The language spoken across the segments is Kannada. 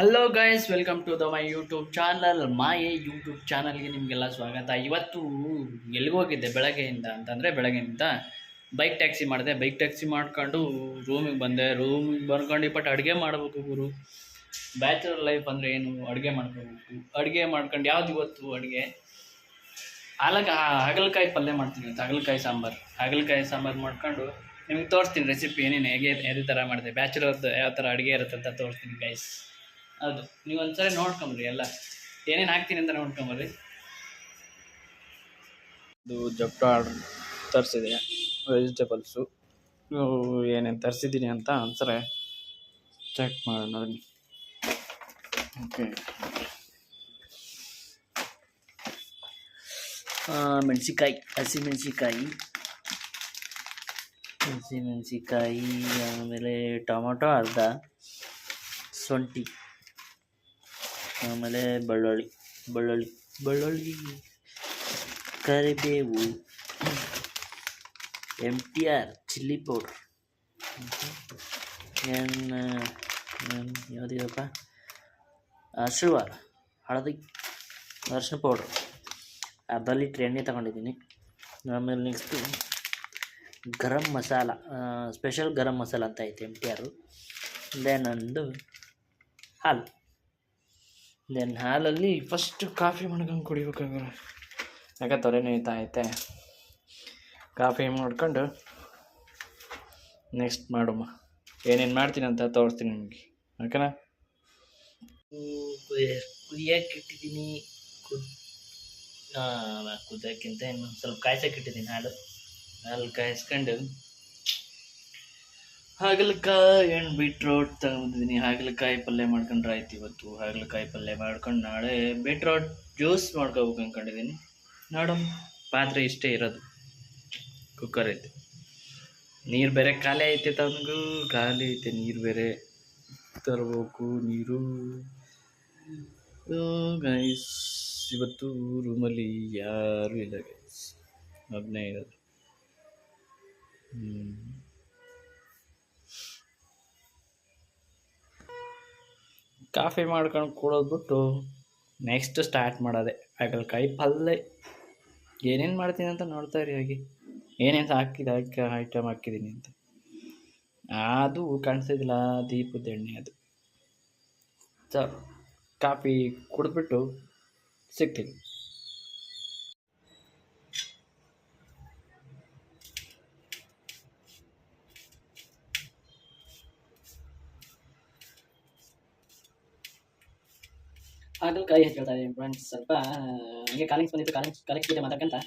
Hello guys welcome to the my YouTube channel ಮಾಯೆ ಯೂಟ್ಯೂಬ್ ಚಾನಲ್ಗೆ ನಿಮಗೆಲ್ಲ ಸ್ವಾಗತ. ಇವತ್ತು ಎಲ್ಲಿಗೋಗಿದ್ದೆ ಬೆಳಗ್ಗೆಯಿಂದ ಅಂತಂದರೆ ಬೆಳಗ್ಗೆಯಿಂದ ಬೈಕ್ ಟ್ಯಾಕ್ಸಿ ಮಾಡಿದೆ. ಬೈಕ್ ಟ್ಯಾಕ್ಸಿ ಮಾಡ್ಕೊಂಡು ರೂಮಿಗೆ ಬಂದೆ. ರೂಮಿಗೆ ಬರ್ಕೊಂಡು ಬಟ್ ಅಡುಗೆ ಮಾಡಬೇಕು ಗುರು. ಬ್ಯಾಚುಲರ್ ಲೈಫ್ ಅಂದರೆ ಏನು? ಅಡುಗೆ ಮಾಡ್ಕೋಬೇಕು. ಅಡುಗೆ ಮಾಡ್ಕೊಂಡು ಯಾವ್ದು ಇವತ್ತು ಅಡುಗೆ? ಹಾಲಗ ಹಾಗಲಕಾಯಿ ಪಲ್ಯ ಮಾಡ್ತೀನಿ ಇವತ್ತು. ಹಾಗಲಕಾಯಿ ಸಾಂಬಾರು. ಹಾಗಲಕಾಯಿ ಸಾಂಬಾರು ಮಾಡ್ಕೊಂಡು ನಿಮ್ಗೆ ತೋರಿಸ್ತೀನಿ ರೆಸಿಪಿ ಏನೇನು, ಹೇಗೆ ಯಾವ ಥರ ಮಾಡಿದೆ. ಬ್ಯಾಚುಲರ್ದು ಯಾವ ಥರ ಅಡುಗೆ ಇರುತ್ತೆ ಅಂತ ತೋರಿಸ್ತೀನಿ ಗೈಸ್ ಹೌದು. ನೀವು ಒಂದ್ಸರಿ ನೋಡ್ಕೊಂಬ್ರಿ ಎಲ್ಲ. ಏನೇನು ಹಾಕ್ತೀನಿ ಅಂತ ನೋಡ್ಕೊಂಬರ್ರಿ. ಇದು ಜಪ್ಟ ಆರ್ಡ್ರ್ ತರಿಸಿದೆ. ವೆಜಿಟೇಬಲ್ಸು ಏನೇನು ತರಿಸಿದ್ದೀನಿ ಅಂತ ಒಂದ್ಸರಿ ಚೆಕ್ ಮಾಡೋಣ ಓಕೆ ಮೆಣಸಿಕಾಯಿ ಹಸಿಮೆಣಸಿಕಾಯಿ ಹಸಿಮೆಣಸಿಕಾಯಿ ಆಮೇಲೆ ಟೊಮೊಟೊ ಅರ್ಧ ಶುಂಠಿ. ಆಮೇಲೆ ಬೆಳ್ಳುಳ್ಳಿ ಬೆಳ್ಳುಳ್ಳಿ ಬೆಳ್ಳುಳ್ಳಿ, ಕರಿಬೇವು M T R, chilli powder. ಏನು ಯಾವುದಿದಪ್ಪ ಅರಿಶಿವಾರ ಹಳದಿ ಅರಿಶಿನ ಪೌಡ್ರ್. ಅರ್ಧ ಲೀಟ್ರ್ ಎಣ್ಣೆ ತಗೊಂಡಿದ್ದೀನಿ. ಆಮೇಲೆ ನೆಕ್ಸ್ಟು ಗರಂ ಮಸಾಲ ಸ್ಪೆಷಲ್ ಗರಂ ಮಸಾಲ ಅಂತ ಐತೆ ಎಂ ಟಿ ಆರು. ದೆನ್ ಒಂದು ಹಾಲು. ದೆನ್ ಹಾಲಲ್ಲಿ ಫಸ್ಟ್ ಕಾಫಿ ಮಾಡ್ಕೊಂಡು ಕುಡಿಬೇಕಾಗಿರೋ ಯಾಕೆ ತೊರೆನೂ ನೋಯ್ತಾ ಐತೆ. ಕಾಫಿ ಮಾಡ್ಕೊಂಡು ನೆಕ್ಸ್ಟ್ ಮಾಡುಮ್ಮ ಏನೇನು ಮಾಡ್ತೀನಿ ಅಂತ ತೋರಿಸ್ತೀನಿ ನಿಮಗೆ. ಓಕೆನಾ ಕುದಿಯಕ್ಕೆ ಇಟ್ಟಿದ್ದೀನಿ. ಕುದ್ ಕುದಿಯೋಕ್ಕಿಂತ ಇನ್ನೊಂದು ಸ್ವಲ್ಪ ಕಾಯ್ಸಕ್ಕೆ ಇಟ್ಟಿದ್ದೀನಿ ಹಾಲು. ಹಾಲು ಕಾಯಿಸ್ಕೊಂಡು ಹಾಗಲಕಾಯಿ ಹಣ್ಣು ಬೀಟ್ರೋಟ್ ತಗೊಂಡಿದ್ದೀನಿ ಹಾಗಲಕಾಯಿ ಪಲ್ಯ ಮಾಡ್ಕೊಂಡ್ರೆ ಆಯ್ತು ಇವತ್ತು. ಹಾಗಲಕಾಯಿ ಪಲ್ಯ ಮಾಡ್ಕೊಂಡು ನಾಳೆ ಬೀಟ್ರೋಟ್ ಜ್ಯೂಸ್ ಮಾಡ್ಕೋಬೇಕು ಅಂದ್ಕೊಂಡಿದ್ದೀನಿ ನೋಡಮ್ ಪಾತ್ರೆ ಇಷ್ಟೇ ಇರೋದು. ಕುಕ್ಕರ್ ಐತೆ. ನೀರು ಬೇರೆ ಖಾಲಿ ಐತೆ ತನಗೂ ಖಾಲಿ ಐತೆ ನೀರು ಬೇರೆ. ತರಬೇಕು ನೀರು. ಗೈಸ್ ಇವತ್ತು ರೂಮಲ್ಲಿ ಯಾರೂ ಇಲ್ಲ ಗೈಸ್ ಒಬ್ಬನೇ ಇರೋದು. ಹ್ಞೂ ಕಾಫಿ ಮಾಡ್ಕೊಂಡು ಕೂಡೋದು ಬಿಟ್ಟು ನೆಕ್ಸ್ಟ್ ಸ್ಟಾರ್ಟ್ ಮಾಡೋದೆ ಹಾಗಲಕಾಯಿ ಪಲ್ಯ ಏನೇನು ಮಾಡ್ತೀನಿ ಅಂತ ನೋಡ್ತಾ ಇರಿ ಹಾಗೆ. ಏನೇನು ಹಾಕಿದ ಹಾಕಿ ಐಟಮ್ ಹಾಕಿದ್ದೀನಿ ಅಂತ. ಅದು ಕಾಣಿಸ್ತಿದ್ದಿಲ್ಲ ದೀಪದ ಎಣ್ಣೆ ಅದು. ಸ ಕಾಫಿ ಕುಡಿದ್ಬಿಟ್ಟು ಸಿಗ್ತೀನಿ. ಹಾಗಲಕಾಯಿ ಹೇಳ್ತಾ ಇದ್ದೀನಿ ಫ್ರೆಂಡ್ಸ್ ಸ್ವಲ್ಪ ಹಂಗೆ ಕಾಲಿಂಗ್ಸ್ ಬಂದಿತ್ತು ಕಾಲಿಂಗ್ಸ್ ಕಾಲಿಂಗ್ಸ್ ಜೊತೆ ಮಾತಾಡ್ಕೊಂತ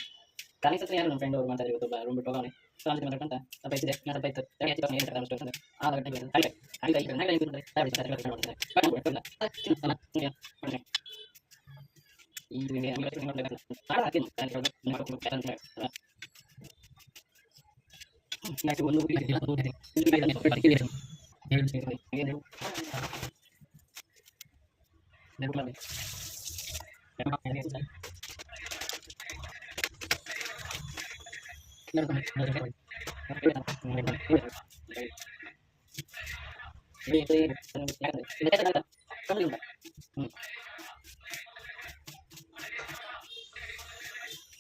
ಕಾಲಿಂಗ್ಸ್ ಹತ್ರ ಯಾರು ನಮ್ಮ ಫ್ರೆಂಡ್ ಅವ್ರು ಮಾತಾಡಿ ಇವತ್ತು ರೂಮ್ ಬಿಟ್ಟು ಹೋಗೋಣ ಸೊ ಅಂತ ಮಾತಾಡ್ಕೊಂತ ಸ್ವಲ್ಪ ಇದ್ದೆ ನಾನು ಸ್ವಲ್ಪ ಇತ್ತು ತಲೆ ಹಚ್ಚಿ ಏನು ಹೇಳ್ತಾರೆ ಅಷ್ಟು ಅಂತಂದ್ರೆ ಆ ಗಂಟೆ ಹಾಗೆ ಹಾಗೆ ಹಾಗೆ ಹಾಗೆ ಹಾಗೆ ಬಂದರೆ ತಾಯಿ ಬಿಡ್ತಾರೆ ತಾಯಿ ಬಿಡ್ತಾರೆ ಮಾಡ್ತಾರೆ ಇದು ನಿಮಗೆ ಹಂಗೆ ಯೋಚನೆ ಮಾಡ್ಬೇಕು ಆಡ ಹಾಕಿದ್ದು ನಾನು ಹೇಳೋದು ನಿಮ್ಮ ಮಕ್ಕಳು ಕೆಲಸ ಅಂತ ಹೇಳ್ತಾರೆ ನೆಕ್ಸ್ಟ್ ಒಂದು ಹುಡುಗಿ ಇದೆ, ಅದು ಇದೆ. ಇದು ಇದೆ, ಅದು ಇದೆ. ಹೇಳು ಸ್ನೇಹಿತರೆ, ಏನು? ನೆನಪು ಮಾಡಿ. ನೆನಪು ಮಾಡಿ, ಏನು ಸರ್? ನೆನಪು ಮಾಡಿ, ನೆನಪು ಮಾಡಿ. ನೆನಪು ಮಾಡಿ, ನೆನಪು ಮಾಡಿ. ಇದು ಇದು ಇದು ಇದು ಯಾಕಂದ್ರೆ ಇದು ಯಾಕಂದ್ರೆ ಅಲ್ಲ, ಕಮ್ಮಿ ಉಂಟು. ಹ್ಮ್.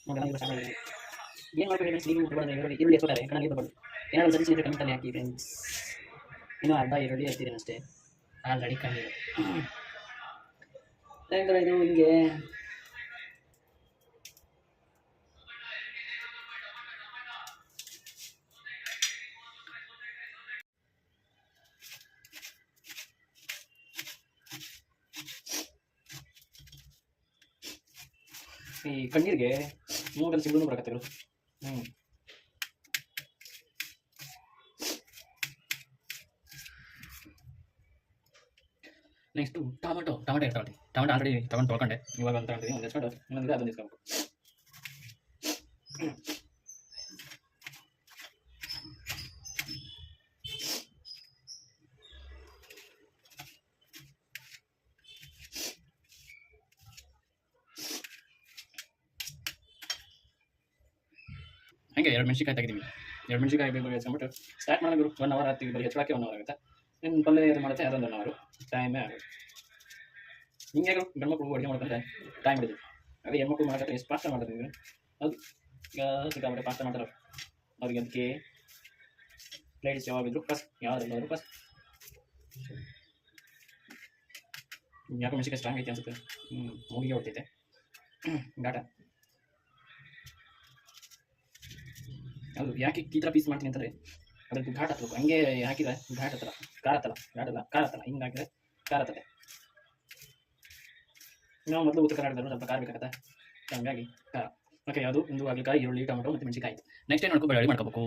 ನೋಡಿ, ನನಗೆ ಗೊತ್ತಾಗಲ್ಲ ಇದು. ಏನ್ ಮಾಡ್ಬೇಡಿ ಫ್ರೆಂಡ್ಸ್ ನೀವು ತಗೊಳ್ಳಿ ಈರುಳ್ಳಿ ಈರುಳ್ಳಿ ಎತ್ಕೊತಾರೆ ಕಣ್ಣಲ್ಲಿ ತಗೊಳ್ಳಿ ಏನಾದ್ರು ಸಜೆಷನ್ ಇದ್ರೆ ಕಮೆಂಟಲ್ಲಿ ಹಾಕಿ ಫ್ರೆಂಡ್ಸ್ ಇನ್ನೂ ಅರ್ಧ ಈರುಳ್ಳಿ ಎತ್ತಿದ್ದೀನಿ ಅಷ್ಟೇ ಆಲ್ರೆಡಿ ಕಣ್ಣಿದೆ ಯಾಕಂದ್ರೆ ಇದು ಹಿಂಗೆ ಈ ಕಣ್ಣೀರಿಗೆ ಮೂಗಲ್ಲಿ ಸಿಗ್ಲೂ ಬರಕತ್ತೆ ಹ್ಞೂ ನೆಕ್ಸ್ಟು ಟೊಮೆಟೊ ಟೊಮೆಟೊ ಇರ್ತಾವೆ ಟೊಮೆಟೊ ಆಲ್ರೆಡಿ ತಗೊಂಡು ತೊಗೊಂಡೆ ಇವಾಗ ಅಂತ ತಗೊಂಡಿದ್ದೀನಿ ಒಂದು ಇಸ್ಕೊಂಡು ಇನ್ನೊಂದು ಅದನ್ನು ಇಸ್ಕೊಬೇಕು ಹಂಗೆ ಎರಡು ಮೆಣಸಿಕಾಯಿ ತೆಗಿದೀವಿ. ಎರಡು ಮೆಣಸಿಕಾಯಿ ಬೇಕು ಹೆಚ್ಕೊಂಡ್ಬಿಟ್ಟು ಸ್ಟಾರ್ಟ್ ಮಾಡೋದು ಒನ್ ಅವರ್ ಆಗ್ತೀವಿ ಬರೀ ಹೆಚ್ಚಳಕ್ಕೆ ಒನ್ ಅವರ್ ಆಗುತ್ತೆ. ಇನ್ನು ಪಲ್ಯ ಏನು ಮಾಡುತ್ತೆ, ಅದೊಂದು ಒನ್ ಅವರು ಟೈಮೇ ಹಿಂಗೆ ಗಂಡ್ಮಕ್ಳು ಅಡುಗೆ ಮಾಡ್ಕೊಂಡ್ರೆ ಟೈಮ್ ಹಿಡಿದು ಅದೇ ಹೆಣ್ಮಕ್ಳು ಮಾಡೋಕೆ ಎಷ್ಟು ಪಾಸ್ಟ ಮಾಡ್ತಾರೆ ಅದು ಈಗ ಸಿಕ್ಕಾಪಟ್ಟೆ ಪಾಸ್ಟ ಮಾಡ್ತಾರೆ ಅವ್ರು. ಅವ್ರಿಗೆ ಅದಕ್ಕೆ ಲೇಡೀಸ್ ಯಾವಾಗಿದ್ರು ಫಸ್ಟ್ ಯಾವ್ದಾದ್ರು ಫಸ್ಟ್ ಯಾಕೋ ಮೆಣಸಿಗೆ ಸ್ಟ್ರಾಂಗ್ ಐತೆ ಅನ್ಸುತ್ತೆ ಹ್ಞೂ ಮೂಗಿಗೆ ಹೊಡ್ತೈತೆ ಗಾಟ ಅದು ಯಾಕೆ ಈ ಥರ ಪೀಸ್ ಮಾಡ್ತೀನಿ ಅಂತಾರೆ ಅದಕ್ಕೆ ಘಾಟ್ ಹತ್ಬೇಕು ಹಂಗೆ ಹಾಕಿದ್ರೆ ಘಾಟ್ ಹತ್ತಲ್ಲ ಖಾರ ಹತ್ತಲ್ಲ ಘಾಟಲ್ಲ ಖಾರ ಹತ್ತಲ್ಲ ಹಿಂಗೆ ಹಾಕಿದ್ರೆ ಖಾರ ಹತ್ತದೆ ನಾವು ಮೊದಲು ಉತ್ತರ ಕರ್ನಾಟಕದಲ್ಲೂ ಸ್ವಲ್ಪ ಖಾರ ಬೇಕಾಗತ್ತೆ? ಹಂಗಾಗಿ ಖಾರ. ಓಕೆ ಯಾವುದು? ಒಂದು ಹಾಗಲಕಾಯಿ, ಈರುಳ್ಳಿ, ಟೊಮೊಟೊ ಮತ್ತು ಮೆಣಸಿಕಾಯಿ ನೆಕ್ಸ್ಟ್ ಏನು ಮಾಡ್ಕೊ? ಬೆಳ್ಳುಳ್ಳಿ ಮಾಡ್ಕೋಬೇಕು.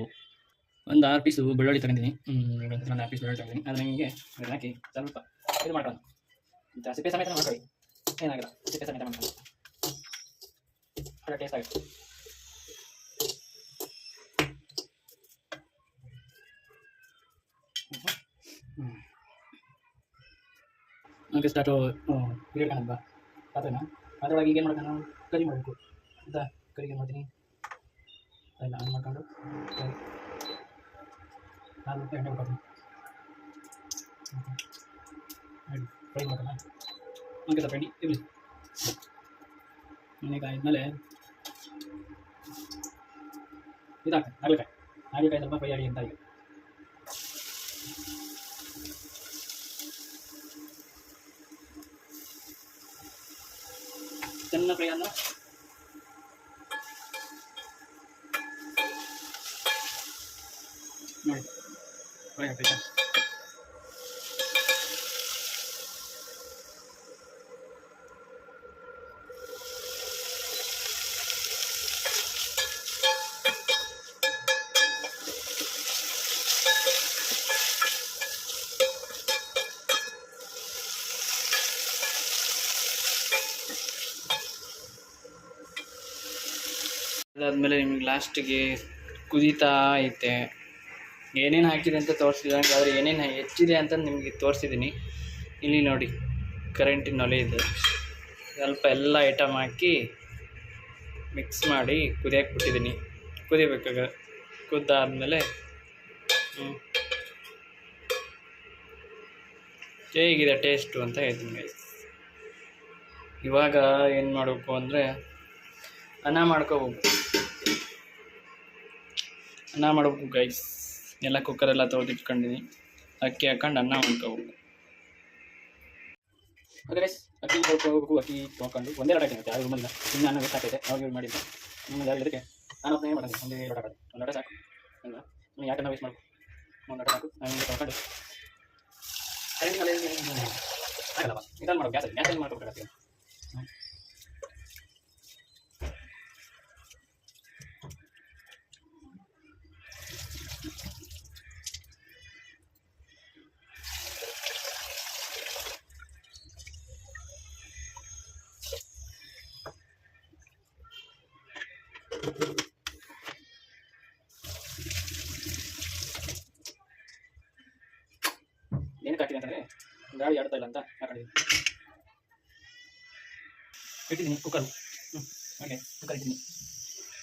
ಒಂದು ಆರು ಪೀಸು ಬೆಳ್ಳುಳ್ಳಿ ತಗೊಂಡಿನಿ ನಾನು ಆರು ಪೀಸ್ ಬೆಳ್ಳುಳ್ಳಿ ತಗೊಂಡಿನಿ ಅದನ್ನ ಅದನ್ನ ಹಾಕಿ ಸ್ವಲ್ಪ ಇದು ಮಾಡೋಣ ಸಿಪ್ಪೆ ಸಮೇತ ಮಾಡ್ಕೊಳ್ಳಿ. ಏನಾಗಲ್ಲ. ಸಿಪ್ಪೆ ಸಮೇತ ಮಾಡ್ಕೊಳ್ಳಿ ಟೇಸ್ಟ್ ಆಗುತ್ತೆ. ಓಕೆ ಸ್ಟಾರ್ಟು ಪೀರಿಯಡ್ ಕಾಣಲ್ವಾ ಪಾತ್ರೆನ ಅದರೊಳಗೆ ಈಗ ಏನು ನಾನು ಕರಿ ಮಾಡಬೇಕು. ಅಂತ ಕರಿಗೆ ಮಾಡ್ತೀನಿ. ಎಲ್ಲ ಆನ್ ಮಾಡ್ಕೊಂಡು. ಕರಿ ರೂಪಾಯಿ ಎಣ್ಣೆ ಬಿಡ್ತೀನಿ ಫ್ರೈ ಮಾಡೋಣ ಹಂಗೆ ತಪ್ಪಿ ಇರಲಿ. ಎಣ್ಣೆ ಆದಮೇಲೆ ಇದಾಗ್ತದೆ. ಹಾಗಲಕಾಯಿ. ಹಾಗಲಕಾಯಿ ಸ್ವಲ್ಪ ಫ್ರೈ ಆಗಿ ಅಂತ ಈಗ ಚೆನ್ನ ಫ್ರೈ ಅನ್ನ ನೋಡಿ ಫ್ರೈ ಆಗ್ತೈತೆ ಅದಾದಮೇಲೆ ನಿಮಗೆ ಲಾಸ್ಟಿಗೆ ಕುದೀತಾ ಐತೆ. ಏನೇನು ಹಾಕಿದೆ ಅಂತ ತೋರಿಸಿದಂಗೆ ಆದರೆ ಏನೇನು ಹೆಚ್ಚಿದೆ ಅಂತ ನಿಮಗೆ ತೋರಿಸಿದ್ದೀನಿ ಇಲ್ಲಿ ನೋಡಿ ಕರೆಂಟಿನ ಒಲೆ ಇದೆ. ಸ್ವಲ್ಪ ಎಲ್ಲ ಐಟಮ್ ಹಾಕಿ ಮಿಕ್ಸ್ ಮಾಡಿ ಕುದಿಯಕ್ಕೆ ಬಿಟ್ಟಿದ್ದೀನಿ ಕುದಿಬೇಕಾಗ, ಕುದ್ದಾದಮೇಲೆ ಹೇಗಿದೆ ಟೇಸ್ಟು ಅಂತ ಹೇಳ್ತೀನಿ. ಇವಾಗ ಏನು ಮಾಡಬೇಕು ಅಂದರೆ ಅನ್ನ ಮಾಡ್ಕೋಬೇಕು. ಅನ್ನ ಮಾಡ್ಬೇಕು ಗೈಸ್ ಎಲ್ಲ ಕುಕ್ಕರೆಲ್ಲ ತೊಳೆದಿಟ್ಕೊಂಡಿನಿ ಅಕ್ಕಿ ಹಾಕೊಂಡು ಅನ್ನ ಮಾಡ್ಕೋಬೇಕು. ಅದೇ ಗೈಸ್ ಅಕ್ಕಿ ಹೋಗ್ಬೇಕು, ಅಕ್ಕಿ ತೊಗೊಂಡು ಒಂದೇ ಲೋಟ ಹಾಕಿರುತ್ತೆ ಯಾರು ರೂಮಲ್ಲ ಇನ್ನು ಅನ್ನ ಗೊತ್ತಾಗ್ತೈತೆ ಅವಾಗ ಯೂಸ್ ಮಾಡಿದ್ದೆ. ನಿಮ್ಮದು ಯಾರು ನಾನು ಏನು ಮಾಡೋದು? ಒಂದೇ ಹಾಕೋದು. ಒಂದು ಲೋಟ ಸಾಕು. ಅಲ್ವಾ? ನೀವು ಯಾಕನ್ನ ವೇಸ್ಟ್ ಮಾಡ್ಬೇಕು. ಒಂದು ಎರಡು ಸಾಕು. ನಾನು ತೊಗೊಂಡು ಆಗಲ್ಲವ ಇದನ್ನು ಮಾಡೋ ಗ್ಯಾಸಲ್ಲಿ. ಗ್ಯಾಸಲ್ಲಿ ಮಾಡ್ಕೋಬೇಕಾಗತ್ತೆ ಏನಕ್ಕೆ ಕಟ್ಟಿದೆ ಅಂತಂದರೆ ಗಾಳಿ ಆಡ್ತಾ ಇಲ್ಲ ಅಂತ ಹಾಕೊಂಡಿದ್ದೀನಿ ಇಟ್ಟಿದ್ದೀನಿ ಕುಕ್ಕರ್ ಓಕೆ ಕುಕ್ಕರ್ ಇಟ್ಟಿದ್ದೀನಿ.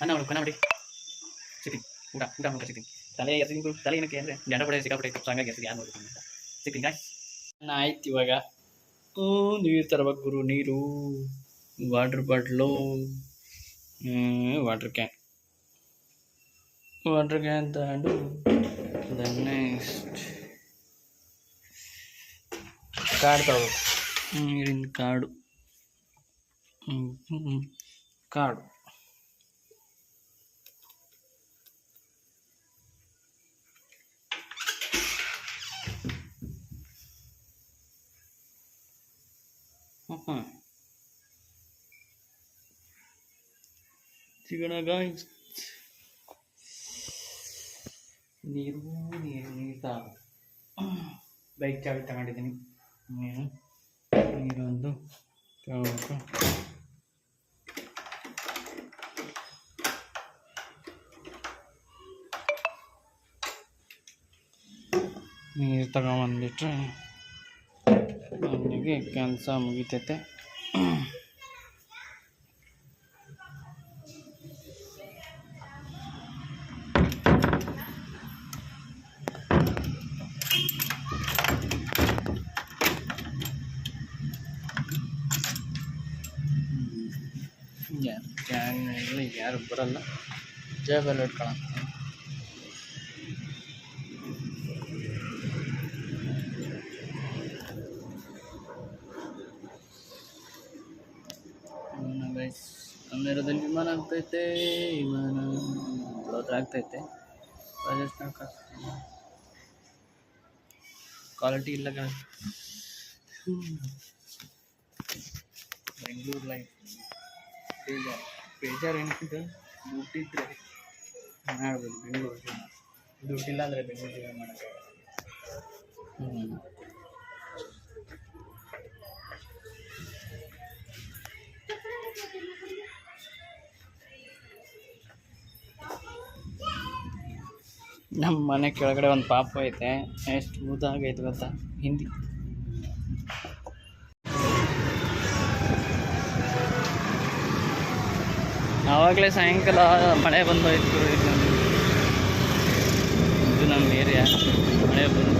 ಅನ್ನ ಮಾಡು ಕನ್ನ ಮಾಡಿ ಸಿಗ್ತೀನಿ ಊಟ ಊಟ ಮಾಡ್ಕೊಂಡು ಸಿಗ್ತೀನಿ ತಲೆ ಎತ್ತಿದ್ದೀನಿ ತಲೆ ಏನಕ್ಕೆ ಅಂದರೆ ಜಂಡ ಪಡೆ ಸಿಕ್ಕಾಪಟ್ಟೆ ಇತ್ತು ಹಂಗಾಗಿ ಎತ್ತಿಗೆ ಯಾರು ನೋಡ್ತೀನಿ ಅಂತ. ಸಿಗ್ತೀನಿ ಗಾಯ್ಸ್ ಅನ್ನ ಆಯ್ತು ಇವಾಗ. ಹ್ಞೂ ನೀರು ತರಬೇಕು ಗುರು, ನೀರು. Water bottle water can water can ತಗೊಂಡು ನೆಕ್ಸ್ಟ್ ಕಾರ್ಡ್ ತಗೋಬೇಕು ನೀರಿನ ಕಾರ್ಡು ಹ್ಮ್, ಹ್ಮ್, ಸಿಗೋಣ ಗಾಯ್ಸ್ ನೀರು ನೀರು ನೀರು ತಗೋ ಬೈಕ್ ಚಾವಿ ತಗೊಂಡಿದ್ದೀನಿ. ನೀರು ನೀರೊಂದು ತಗೋಬೇಕು ನೀರು ತಗೊಂಬಂದ್ಬಿಟ್ರೆ ನನಗೆ ಕೆಲಸ ಮುಗಿತೈತೆ. ಯಾರು ಬರಲ್ಲ ಜಾಬಲ್ಲಿ ಇಟ್ಕೊಳ್ಳೋಣ ಗೈಸ್ ಅಮೇರದಲ್ಲಿ ವಿಮಾನ ಆಗ್ತೈತೆ ವಿಮಾನ ಹತ್ರ ಆಗ್ತೈತೆ ರಾಜಸ್ಥಾನ ಕ್ವಾಲಿಟಿ ಇಲ್ಲ ಕಣ ಬೆಂಗಳೂರು ಲೈಫ್ ಬೇಜಾರು ಬೇಜಾರು ಏನಕ್ಕಿಂತ ದುಡ್ಡು ಇದ್ದರೆ ಮಾಡ್ಬೋದು ಬೆಂಗಳೂರು ಜೀವನ ದುಡ್ಡಿಲ್ಲ ಅಂದರೆ ಬೆಂಗಳೂರು ಜೀವನ ಮಾಡೋಕ್ಕಾಗಲ್ಲ ಹ್ಞೂ ನಮ್ಮ ಮನೆ ಕೆಳಗಡೆ ಒಂದು ಪಾಪ ಐತೆ ಎಷ್ಟು ಮುದ್ದಾಗೈತೆ ಗೊತ್ತಾ? ಹಿಂದಿ. ಆವಾಗಲೇ ಸಾಯಂಕಾಲ ಮಳೆ ಬಂದೋಯ್ತು. ಇದು ಇದು ನಮ್ಮ ಏರಿಯಾ ಮಳೆ ಬಂದು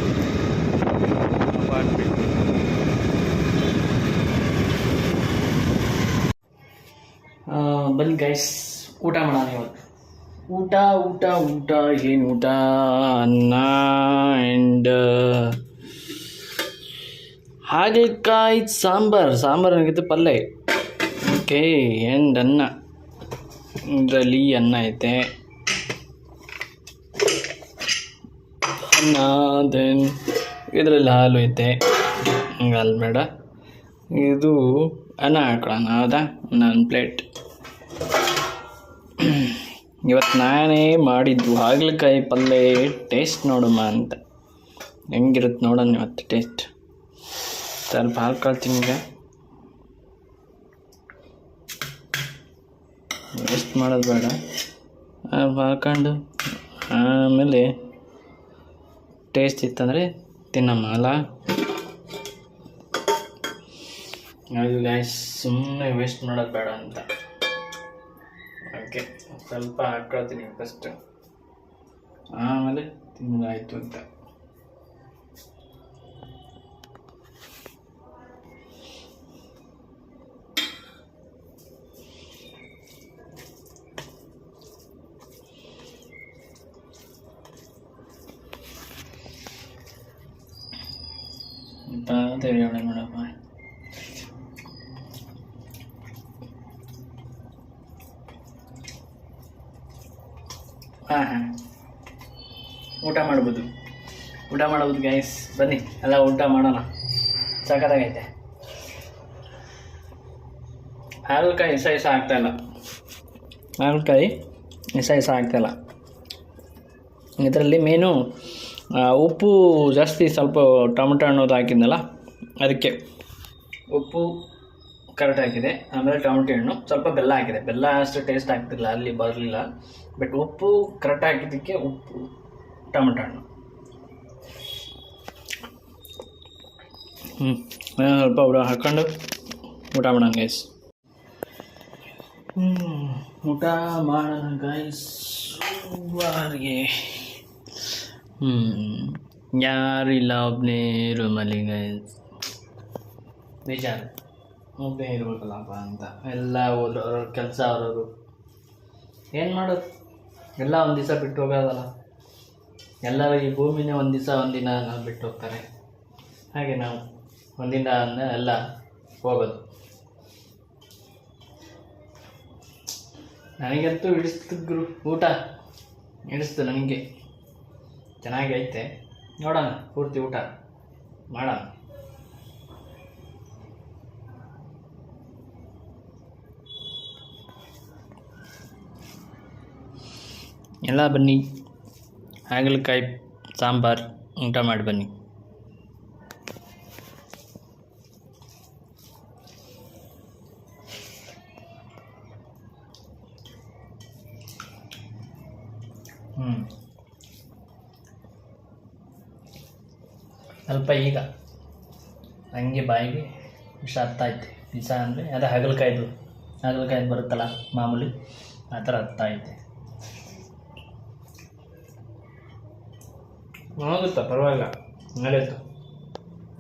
ಬನ್ನಿ ಗೈಸ್ ಊಟ ಮಾಡೋಣ ಇವತ್ತು. ಊಟ ಊಟ ಊಟ, ಏನು ಊಟ? ಅನ್ನ ಆ್ಯಂಡ್ ಹಾಗಲಕಾಯಿ ಸಾಂಬಾರು. ಸಾಂಬಾರು ನನಗಿತ್ತು ಪಲ್ಯ ಓಕೆ ಆ್ಯಂಡ್ ಅನ್ನ. ಇದರಲ್ಲಿ ಅನ್ನ ಐತೆ. ಅನ್ನ, ದೆನ್ ಇದರಲ್ಲಿ ಹಾಲು ಐತೆ. ಹಾಲು ಬೇಡ. ಇದು ಅನ್ನ ಹಾಕೋಣ ಹೌದಾ? ನನ್ನ ಪ್ಲೇಟ್. ಇವತ್ತು ನಾನೇ ಮಾಡಿದ್ದು ಹಾಗಲಕಾಯಿ ಪಲ್ಯ ಟೇಸ್ಟ್ ನೋಡಮ್ಮ ಅಂತ. ಹೆಂಗಿರುತ್ತೆ ನೋಡೋಣ ಇವತ್ತು ಟೇಸ್ಟ್. ಸ್ವಲ್ಪ ಹಾಕೊಳ್ತೀನಿ ಈಗ. ವೇಸ್ಟ್ ಮಾಡೋದು ಬೇಡ. ಹಾಕೊಂಡು ಆಮೇಲೆ ಟೇಸ್ಟ್ ಇತ್ತಂದರೆ ತಿನ್ನಮ್ಮ ಅಲ್ಲ ಅದು ಗಾಯ್ಸ್ ಸುಮ್ಮನೆ ವೇಸ್ಟ್ ಮಾಡೋದು ಬೇಡ ಅಂತ. ಓಕೆ ಸ್ವಲ್ಪ ಹಾಕೊಳ್ತೀನಿ ಫಸ್ಟ್ ಆಮೇಲೆ ತಿನ್ನೋದಾಯ್ತು ಅಂತ. ಅಂತ ತೆರೆಯೋಣ ನೋಡಪ್ಪ. ಹಾಂ ಹಾಂ. ಊಟ ಮಾಡ್ಬೋದು. ಊಟ ಮಾಡ್ಬೋದು ಗ್ಯಾಸ್ ಬನ್ನಿ. ಎಲ್ಲ ಊಟ ಮಾಡೋಣ ಸಖತ್ತಾಗೈತೆ ಹಾಗಲಕಾಯಿ ಇಸ ಇಸ ಆಗ್ತಾಯಿಲ್ಲ ಹಾಗಲಕಾಯಿ ಇಸ ಇಸ ಆಗ್ತಾಯಿಲ್ಲ ಇದರಲ್ಲಿ ಮೇನು ಉಪ್ಪು ಜಾಸ್ತಿ ಸ್ವಲ್ಪ ಟೊಮೆಟೊ ಹಣ್ಣೋದು ಹಾಕಿದ್ನಲ್ಲ ಅದಕ್ಕೆ ಉಪ್ಪು ಕರೆಕ್ಟ್ ಹಾಕಿದೆ, ಆಮೇಲೆ ಟೊಮೆಟೊ ಹಣ್ಣು. ಸ್ವಲ್ಪ ಬೆಲ್ಲ ಹಾಕಿದೆ. ಬೆಲ್ಲ ಅಷ್ಟು ಟೇಸ್ಟ್ ಆಗ್ತಿಲ್ಲ ಅಲ್ಲಿ ಬರಲಿಲ್ಲ. ಬಟ್ ಉಪ್ಪು ಕರೆಕ್ಟ್ ಹಾಕಿದ್ದಕ್ಕೆ ಉಪ್ಪು, ಟೊಮೆಟೊ ಹಣ್ಣು. ಹ್ಞೂ ಸ್ವಲ್ಪ ಊಟ ಹಾಕ್ಕೊಂಡು ಊಟ ಮಾಡೋಣ ಗೈಸ್ ಹ್ಞೂ ಊಟ ಮಾಡೋಣ ಗೈಸ್ ಹ್ಞೂ ಯಾರಿಲ್ಲ ಒಬ್ಬನೇ ರೂಮಲ್ಲಿ ಗೈಸ್ ಬೇಜಾರು ಒಬ್ಬನೇ ಇರ್ಬೇಕಲ್ಲಪ್ಪ ಅಂತ. ಎಲ್ಲ ಓದೋರು ಕೆಲಸ ಅವ್ರವರು. ಏನು ಮಾಡೋದು? ಎಲ್ಲ ಒಂದು ದಿವಸ ಬಿಟ್ಟು ಹೋಗೋದಲ್ಲ ಎಲ್ಲರೂ ಈ ಭೂಮಿನೇ ಒಂದು ದಿವಸ ಒಂದಿನ ಬಿಟ್ಟು ಹೋಗ್ತಾರೆ. ಹಾಗೆ ನಾವು ಒಂದಿನ ಎಲ್ಲ ಹೋಗೋದು. ನನಗಂತೂ ಹಿಡಿಸ್ತು ಗುರು. ಊಟ ಹಿಡಿಸ್ತು ನನಗೆ. ಚೆನ್ನಾಗಿ ಐತೆ ನೋಡೋಣ, ಪೂರ್ತಿ ಊಟ ಮಾಡೋಣ. ಎಲ್ಲ ಬನ್ನಿ. ಹಾಗಲಕಾಯಿ, ಸಾಂಬಾರು, ಊಟ ಮಾಡಿ ಬನ್ನಿ. ಹ್ಞೂ ಸ್ವಲ್ಪ ಈಗ. ಹಂಗೆ ಬಾಯಿಗೆ ವಿಷ ಅರ್ಥ ವಿಷ ಅಂದರೆ ಅದೇ ಹಾಗಲಕಾಯ್ದು. ಹಾಗಲಕಾಯ್ದು ಬರುತ್ತಲ್ಲ ಮಾಮೂಲಿ. ಆ ಥರ ಅರ್ಥ ಐತೆ ಆಗುತ್ತಾ? ಪರವಾಗಿಲ್ಲ. ನಡೆಯುತ್ತೆ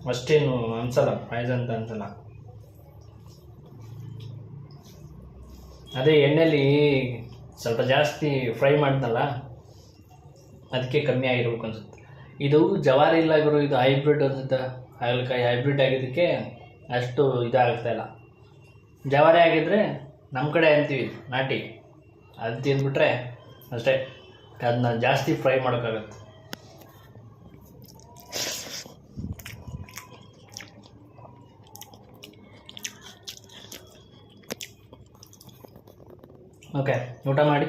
ಅಷ್ಟೇನು ಅನ್ಸಲ್ಲ. ಪಾಯಸ ಅಂತ ಅನ್ಸಲ್ಲ ಅದೇ ಎಣ್ಣೆಲಿ ಸ್ವಲ್ಪ ಜಾಸ್ತಿ ಫ್ರೈ ಮಾಡ್ದಲ್ಲ, ಅದಕ್ಕೆ ಕಮ್ಮಿ ಆಗಿರ್ಬೇಕು ಅನ್ಸುತ್ತೆ. ಇದು ಜವಾರಿ ಇಲ್ಲ ಗುರು, ಇದು ಹೈಬ್ರಿಡ್ ಅನ್ಸುತ್ತೆ? ಹಾಗಲಕಾಯಿ ಹೈಬ್ರಿಡ್ ಆಗಿದ್ದಕ್ಕೆ ಅಷ್ಟು ಇದಾಗ್ತಾ ಇಲ್ಲ. ಜವಾರಿ ಆಗಿದ್ರೆ ನಮ್ಮ ಕಡೆ ಅಂತೀವಿ ನಾಟಿ. ಅದು ತಿಂದ್ಬಿಟ್ರೆ ಅಷ್ಟೇ. ಅದನ್ನ ಜಾಸ್ತಿ ಫ್ರೈ ಮಾಡೋಕ್ಕಾಗತ್ತೆ. ಓಕೆ ಊಟ ಮಾಡಿ.